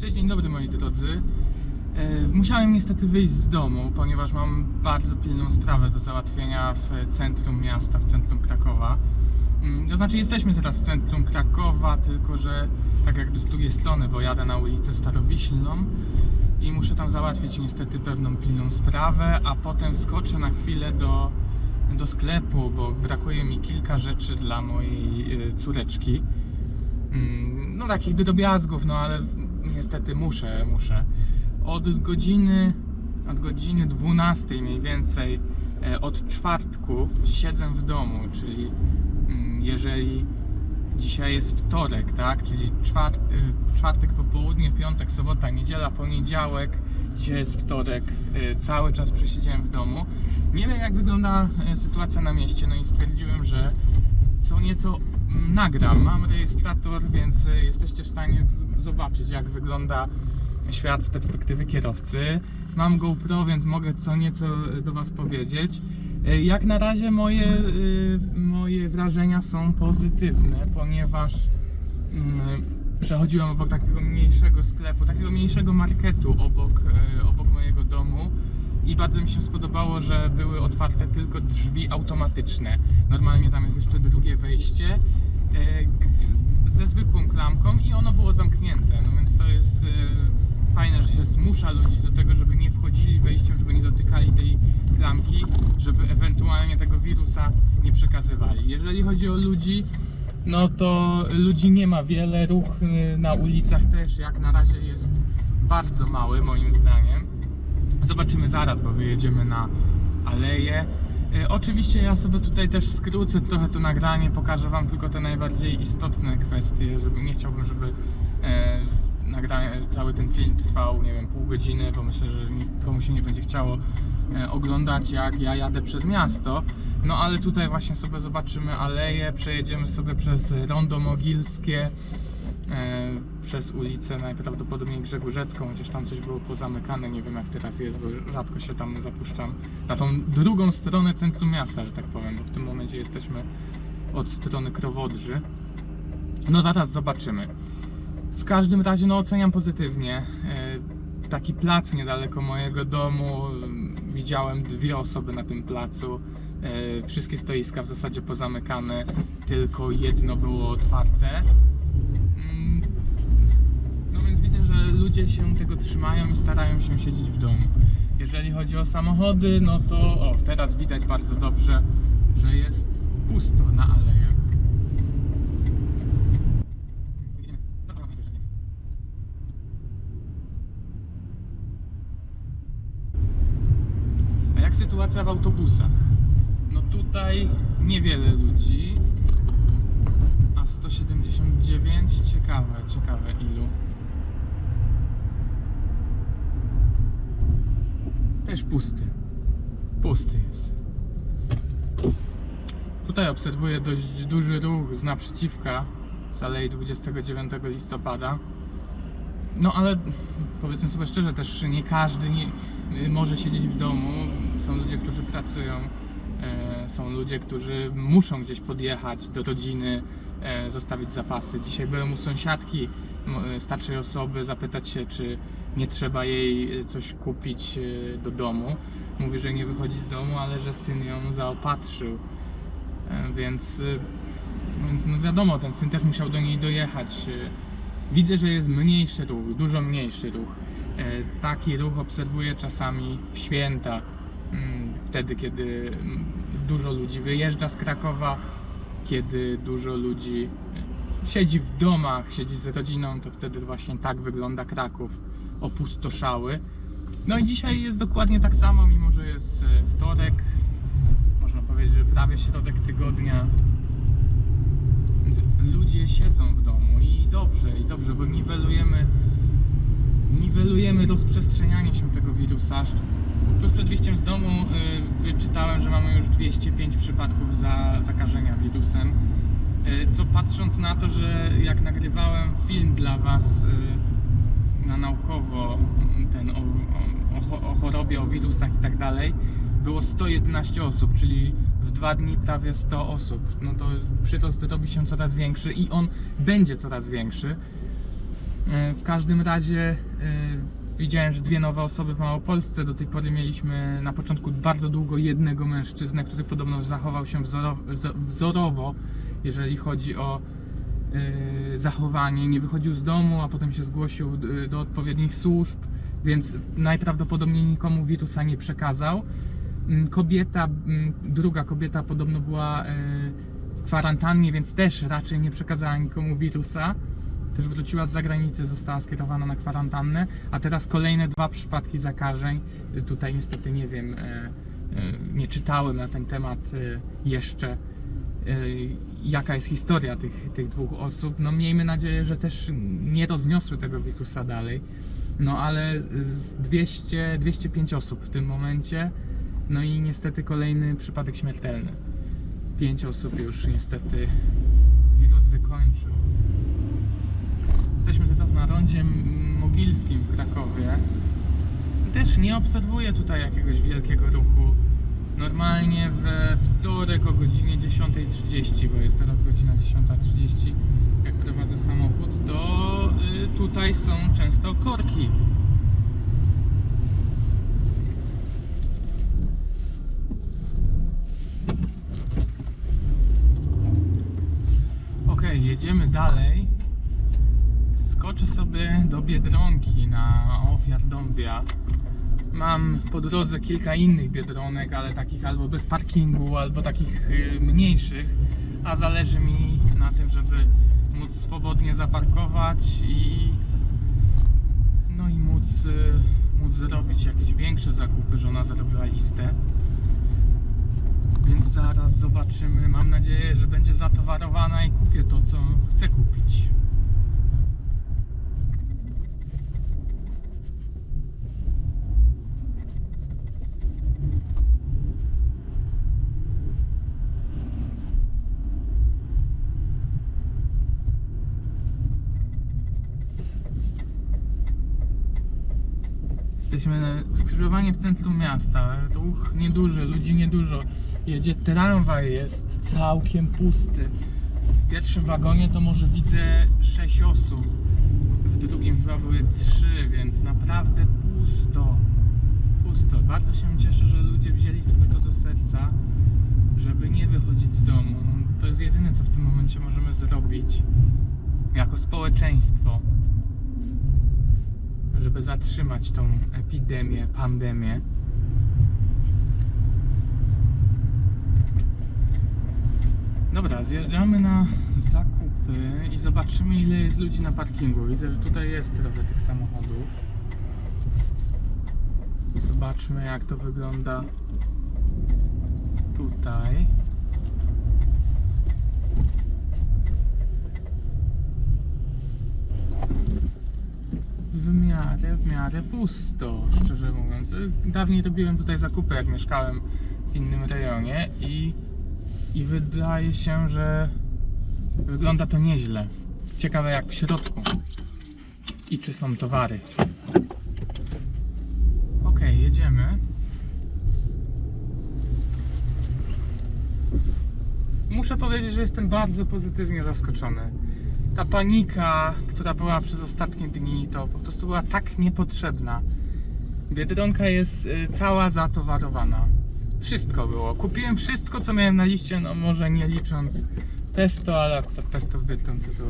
Cześć, dzień dobry moi drodzy. E, Musiałem niestety wyjść z domu, ponieważ mam bardzo pilną sprawę do załatwienia w centrum miasta, w centrum Krakowa. Mm, To znaczy jesteśmy teraz w centrum Krakowa, tylko że tak jakby z drugiej strony, bo jadę na ulicę Starowiślną i muszę tam załatwić niestety pewną pilną sprawę, a potem skoczę na chwilę do, do sklepu, bo brakuje mi kilka rzeczy dla mojej e, córeczki. Mm, No takich drobiazgów, no ale niestety muszę, muszę. Od godziny, od godziny 12 mniej więcej, e, od czwartku siedzę w domu, czyli mm, jeżeli dzisiaj jest wtorek, tak, czyli czwart, y, czwartek popołudnie, piątek, sobota, niedziela, poniedziałek, dzisiaj jest wtorek, y, cały czas przesiedziałem w domu. Nie wiem jak wygląda e, sytuacja na mieście, no i stwierdziłem, że co nieco mm, nagram. Mam rejestrator, więc jesteście w stanie zobaczyć, jak wygląda świat z perspektywy kierowcy. Mam GoPro, więc mogę co nieco y, do Was powiedzieć. Y, Jak na razie moje, y, moje wrażenia są pozytywne, ponieważ mm, przechodziłem obok takiego mniejszego sklepu, takiego mniejszego marketu obok, obok mojego domu i bardzo mi się spodobało, że były otwarte tylko drzwi automatyczne. Normalnie tam jest jeszcze drugie wejście e, ze zwykłą klamką i ono było zamknięte. No więc to jest e, fajne, że się zmusza ludzi do tego, żeby nie wchodzili wejściem, żeby nie dotykali tej klamki, żeby ewentualnie tego wirusa nie przekazywali. Jeżeli chodzi o ludzi, no to ludzi nie ma wiele, ruch e, na ulicach też jak na razie jest bardzo mały moim zdaniem. Zobaczymy zaraz, bo wyjedziemy na aleję. E, Oczywiście ja sobie tutaj też skrócę trochę to nagranie, pokażę Wam tylko te najbardziej istotne kwestie, żeby nie chciałbym, żeby e, nagranie, cały ten film trwał, nie wiem, pół godziny, bo myślę, że nikomu się nie będzie chciało e, oglądać jak ja jadę przez miasto. No ale tutaj właśnie sobie zobaczymy aleję, przejedziemy sobie przez Rondo Mogilskie, przez ulicę najprawdopodobniej Grzegórzecką, chociaż tam coś było pozamykane, nie wiem jak teraz jest, bo rzadko się tam zapuszczam. Na tą drugą stronę centrum miasta, że tak powiem, bo w tym momencie jesteśmy od strony Krowodrzy. No zaraz zobaczymy. W każdym razie no oceniam pozytywnie. E, Taki plac niedaleko mojego domu. Widziałem dwie osoby na tym placu. E, Wszystkie stoiska w zasadzie pozamykane, tylko jedno było otwarte. Że ludzie się tego trzymają i starają się siedzieć w domu. Jeżeli chodzi o samochody, no to o, teraz widać bardzo dobrze, że jest pusto na alejach. A jak sytuacja w autobusach? No tutaj niewiele ludzi, a w 179 ciekawe, ciekawe ilu. Też pusty. Pusty jest. Tutaj obserwuję dość duży ruch z naprzeciwka z alei 29 listopada. No ale powiedzmy sobie szczerze, też nie każdy nie, może siedzieć w domu. Są ludzie, którzy pracują, e, są ludzie, którzy muszą gdzieś podjechać do rodziny, e, zostawić zapasy. Dzisiaj byłem u sąsiadki e, starszej osoby, zapytać się, czy nie trzeba jej e, coś kupić e, do domu. Mówi, że nie wychodzi z domu, ale że syn ją zaopatrzył. E, Więc, więc no wiadomo, ten syn też musiał do niej dojechać. Widzę, że jest mniejszy ruch, dużo mniejszy ruch. Taki ruch obserwuję czasami w święta, mm, wtedy kiedy mm, dużo ludzi wyjeżdża z Krakowa, kiedy dużo ludzi siedzi w domach, siedzi z rodziną, to wtedy właśnie tak wygląda Kraków, opustoszały. No i dzisiaj jest dokładnie tak samo, mimo że jest e, wtorek, można powiedzieć, że prawie środek tygodnia. Więc ludzie siedzą w domu i dobrze, i dobrze, bo niwelujemy, niwelujemy rozprzestrzenianie się tego wirusa. Tuż przed wyjściem z domu y, wyczytałem, że mamy już 205 przypadków za, zakażenia wirusem. Y, co patrząc na to, że jak nagrywałem film dla Was y, na naukowo mm, ten o, o, o, o o wirusach i tak dalej, było 111 osób, czyli w dwa dni prawie 100 osób. No to przyrost robi się coraz większy i on będzie coraz większy. E, W każdym razie e, widziałem, że dwie nowe osoby w Małopolsce. Do tej pory mieliśmy na początku bardzo długo jednego mężczyznę, który podobno zachował się wzorowo, jeżeli chodzi o e, zachowanie. Nie wychodził z domu, a potem się zgłosił do odpowiednich służb, więc najprawdopodobniej nikomu wirusa nie przekazał. Mm, Kobieta, mm, druga kobieta podobno była e, w kwarantannie, więc też raczej nie przekazała nikomu wirusa. Też wróciła z zagranicy, została skierowana na kwarantannę, a teraz kolejne dwa przypadki zakażeń. Y, Tutaj niestety nie wiem, e, e, nie czytałem na ten temat e, jeszcze, e, jaka jest historia tych, tych dwóch osób. No miejmy nadzieję, że też nie rozniosły tego wirusa dalej. No ale z 200, 205 osób w tym momencie. No i niestety kolejny przypadek śmiertelny. Pięć osób już niestety wirus wykończył. Jesteśmy teraz na rondzie Mogilskim w Krakowie. Też nie obserwuję tutaj jakiegoś wielkiego ruchu. Normalnie we wtorek o godzinie 10.30, bo jest teraz godzina 10.30, jak prowadzę samochód, to y, tutaj są często korki. Okej, jedziemy dalej. Skoczę sobie do Biedronki na ofiar Dąbia. Mam po drodze kilka innych biedronek, ale takich albo bez parkingu, albo takich y, mniejszych, a zależy mi na tym, żeby móc swobodnie zaparkować i no i móc, y, móc zrobić jakieś większe zakupy. Żona zrobiła listę. Więc zaraz zobaczymy. Mam nadzieję, że będzie zatowarowana i kupię to, co chcę kupić. Jesteśmy skrzyżowanie w centrum miasta. Ruch nieduży, ludzi niedużo. Jedzie tramwaj, jest całkiem pusty. W pierwszym wagonie to może widzę 6 osób. W drugim chyba były 3, więc naprawdę pusto. Pusto. Bardzo się cieszę, że ludzie wzięli sobie to do serca, żeby nie wychodzić z domu. To jest jedyne, co w tym momencie możemy zrobić jako społeczeństwo żeby zatrzymać tą epidemię, pandemię. Dobra, zjeżdżamy na zakupy i zobaczymy ile jest ludzi na parkingu. Widzę, że tutaj jest trochę tych samochodów. Zobaczmy jak to wygląda tutaj. Miarę, w miarę pusto, szczerze mówiąc. Dawniej robiłem tutaj zakupy, jak mieszkałem w innym rejonie i, i wydaje się, że wygląda to nieźle. Ciekawe jak w środku i czy są towary. Ok, jedziemy. Muszę powiedzieć, że jestem bardzo pozytywnie zaskoczony ta panika, która była przez ostatnie dni, to po prostu była tak niepotrzebna. Biedronka jest y, cała zatowarowana. Wszystko było. Kupiłem wszystko, co miałem na liście, no może nie licząc pesto, ale akurat pesto w Biedronce to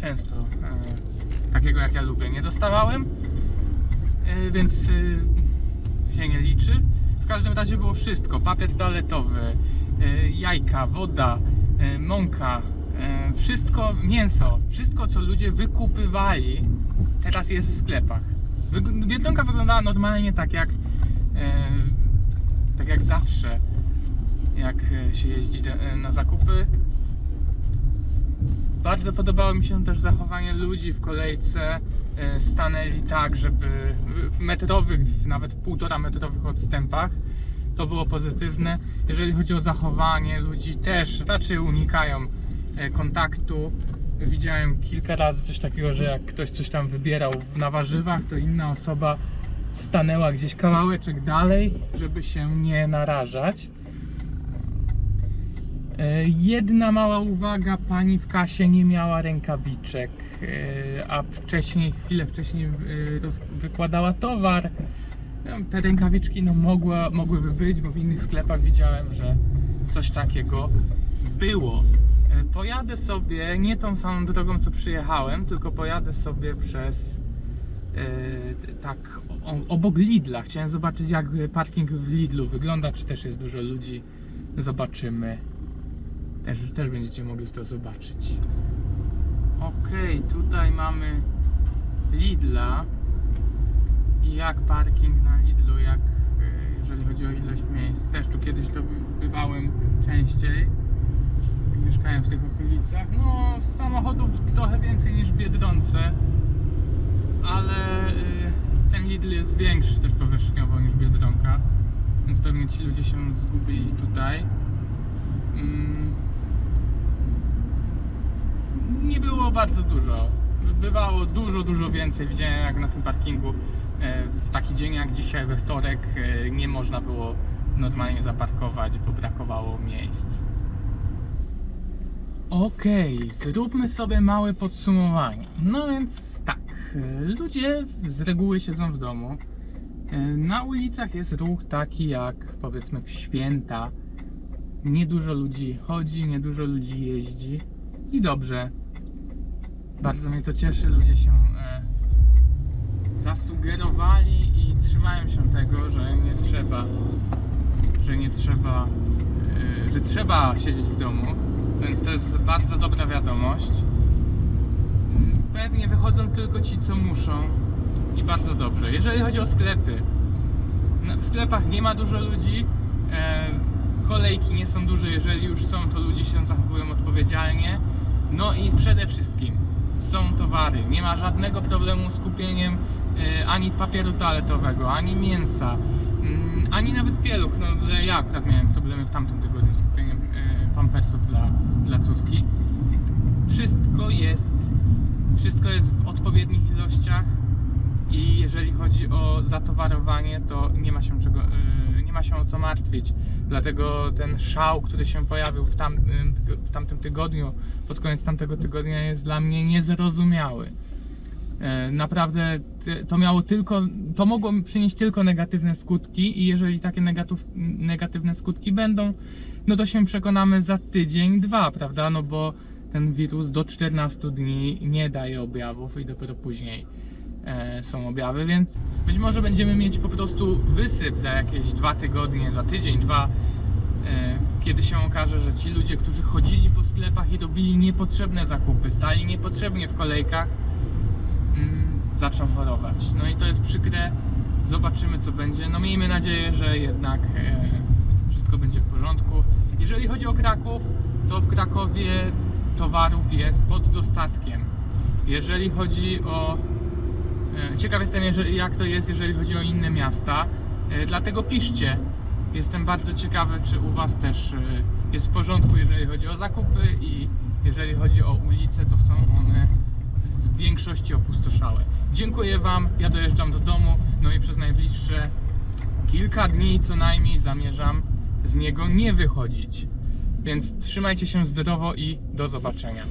często e, takiego jak ja lubię nie dostawałem, e, więc y, się nie liczy. W każdym razie było wszystko. Papier toaletowy, e, jajka, woda, e, mąka, e, wszystko, mięso, wszystko co ludzie wykupywali, teraz jest w sklepach. Biedronka wyglądała normalnie tak jak, e, tak jak zawsze, jak e, się jeździ e, na zakupy. Bardzo podobało mi się też zachowanie ludzi w kolejce. E, Stanęli tak, żeby w- metrowych, nawet w półtora metrowych odstępach. To było pozytywne. Jeżeli chodzi o zachowanie ludzi, też raczej unikają e, kontaktu. Widziałem kilka razy coś takiego, że jak ktoś coś tam wybierał na warzywach, to inna osoba stanęła gdzieś kawałeczek dalej, żeby się nie narażać. E, Jedna mała uwaga, pani w kasie nie miała rękawiczek, e, a wcześniej, chwilę wcześniej e, wykładała towar. No, Te rękawiczki no, mogła, mogłyby być, bo w innych sklepach widziałem, że coś takiego było. E, Pojadę sobie nie tą samą drogą, co przyjechałem, tylko pojadę sobie przez e, tak obok Lidla. Chciałem zobaczyć, jak parking w Lidlu wygląda, czy też jest dużo ludzi. Zobaczymy. Też, też będziecie mogli to zobaczyć. Okej, tutaj mamy Lidla. I jak parking na Lidlu, jak e, jeżeli chodzi o ilość miejsc. Też tu kiedyś to by- bywałem częściej. Jak Mieszkałem w tych okolicach. No, samochodów trochę więcej niż w Biedronce. Ale y, ten Lidl jest większy też powierzchniowo niż Biedronka. Więc pewnie ci ludzie się zgubili tutaj. Mm, nie było bardzo dużo. Bywało dużo, dużo więcej. Widziałem jak na tym parkingu e, w taki dzień jak dzisiaj, we wtorek, e, nie można było normalnie zaparkować, bo brakowało miejsc. Okej, zróbmy sobie małe podsumowanie. No więc tak, ludzie z reguły siedzą w domu. E, Na ulicach jest ruch taki jak powiedzmy w święta. Niedużo ludzi chodzi, niedużo ludzi jeździ. I dobrze. Bardzo mnie to cieszy, ludzie się e, zasugerowali i trzymają się tego, że nie trzeba, że nie trzeba, e, że trzeba siedzieć w domu, więc to jest bardzo dobra wiadomość. Pewnie wychodzą tylko ci, co muszą i bardzo dobrze. Jeżeli chodzi o sklepy, no, w sklepach nie ma dużo ludzi, e, kolejki nie są duże, jeżeli już są, to ludzie się zachowują odpowiedzialnie. No i przede wszystkim są towary. Nie ma żadnego problemu z kupieniem e, ani papieru toaletowego, ani mięsa, mm, ani nawet pieluch. No, ja akurat miałem problemy w tamtym tygodniu z kupieniem e, pampersów dla, dla córki. Wszystko jest, wszystko jest w odpowiednich ilościach i jeżeli chodzi o zatowarowanie, to nie ma się czego, yy, nie ma się o co martwić. Dlatego ten szał, który się pojawił w, tam, yy, w tamtym tygodniu, pod koniec tamtego tygodnia jest dla mnie niezrozumiały. Yy, Naprawdę to miało tylko, to mogło przynieść tylko negatywne skutki i jeżeli takie negatywne skutki będą, no to się przekonamy za tydzień, dwa, prawda? No bo ten wirus do 14 dni nie daje objawów i dopiero później e, są objawy, więc być może będziemy mieć po prostu wysyp za jakieś dwa tygodnie, za tydzień, dwa, e, kiedy się okaże, że ci ludzie, którzy chodzili po sklepach i robili niepotrzebne zakupy, stali niepotrzebnie w kolejkach, mm, chorować. No i to jest przykre. Zobaczymy, co będzie. No miejmy nadzieję, że jednak e, wszystko będzie w porządku. Jeżeli chodzi o Kraków, to w Krakowie towarów jest pod dostatkiem. Jeżeli chodzi o E, Ciekaw jestem, jak to jest, jeżeli chodzi o inne miasta. E, Dlatego piszcie. Jestem bardzo ciekawy, czy u Was też e, jest w porządku, jeżeli chodzi o zakupy i jeżeli chodzi o ulice, to są one w większości opustoszałe. Dziękuję Wam, ja dojeżdżam do domu, no i przez najbliższe kilka dni co najmniej zamierzam z niego nie wychodzić. Więc trzymajcie się zdrowo i do zobaczenia.